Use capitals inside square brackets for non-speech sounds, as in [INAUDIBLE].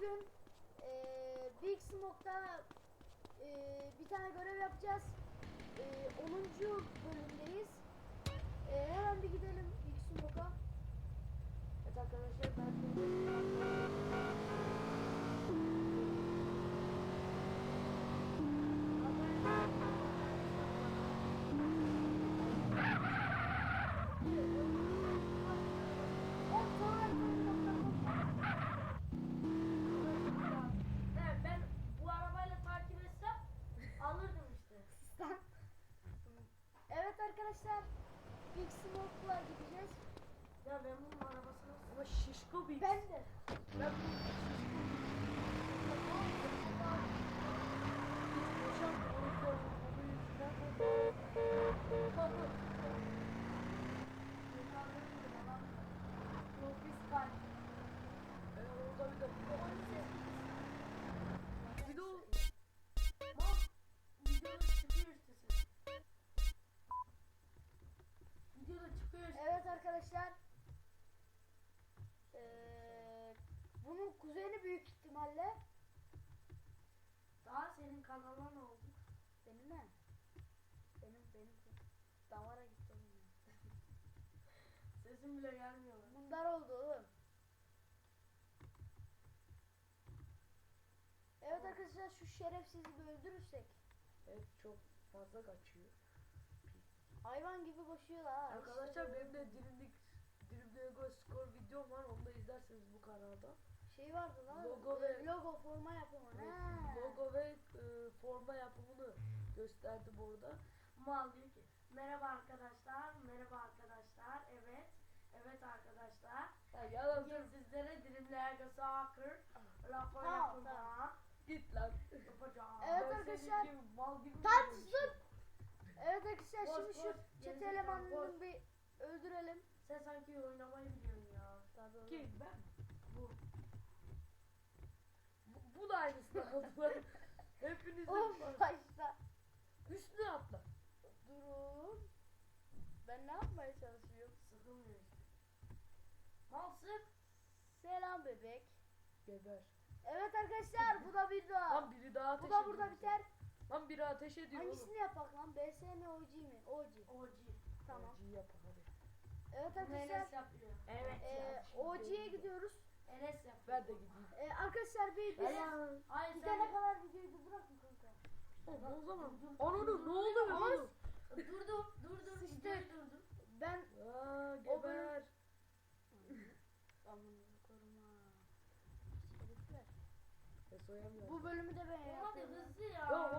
bugün eee Big Smoke'da eee, bir tane görev yapacağız. Eee 10. bölümdeyiz. Eee, hemen bir gidelim Big Smoke'a. Evet arkadaşlar ben Evet ben bu arabayla takip etsem alırdım işte. Evet arkadaşlar Big Smoke'la gideceğiz. Ya ben bunun arabasını ama şişko bir. Ben de. ben bu Tropikal. orada bir de arkadaşlar. Eee bunun kuzeni büyük ihtimalle. Daha senin kanalına ne oldu? Benim ne? Benim benim damara gitti. [LAUGHS] Sesim bile gelmiyor. Bunlar oldu oğlum. Evet arkadaşlar şu şerefsizi bir öldürürsek. Evet çok fazla kaçıyor. Hayvan gibi koşuyorlar. Arkadaşlar İşte benim de dilimlik dilimli ego skor videom var. Onu da izlerseniz bu kanalda. şey vardı lan. Logo e, ve- logo forma yapımı. Ha. Logo ve e, forma yapımını gösterdim orada. Mal diyor ki merhaba arkadaşlar, merhaba arkadaşlar, evet, evet arkadaşlar. Ya yalan Bugün sizlere dilimli ego soccer Tamam, yapacağım. Git lan. Yapacağım. Evet Ben arkadaşlar, gibi mal gibi Tartışsın. Evet arkadaşlar Boş, şimdi şu boş, çete gerizekalı, elemanını bir öldürelim. Sen sanki oynamayı biliyorsun ya. Tabii. Kim ben? Bu. Bu, bu da aynısını aldılar. [LAUGHS] Hepinizin Of başta. Üstüne atla. Durun. Ben ne yapmaya çalışıyorum? Sıkılmıyor işte. Mal sık. Selam bebek. Geber. Evet arkadaşlar bu da bir daha. Lan biri daha Bu da burada biter. Lan biri ateş ediyor Hangisini yapak lan? BS mi OG mi? OG. OG. Tamam. OG yapalım hadi. Evet Enes arkadaşlar. yapıyor. Evet E, OG'ye gidiyoruz. Enes yapıyor. Ben de gideyim. E, arkadaşlar bir biz Hayır. Hayır gidene sen. kadar videoyu durdurak mı kanka? Oğlum o zaman. Onu ne Ama- oğlum? Durdum. Durdum. Videoyu durdum. Ben Aa O geber. Koruma. Herifler. E soyamıyorum. Bu bölümü de ben yapıyorum. hızlı ya. Ya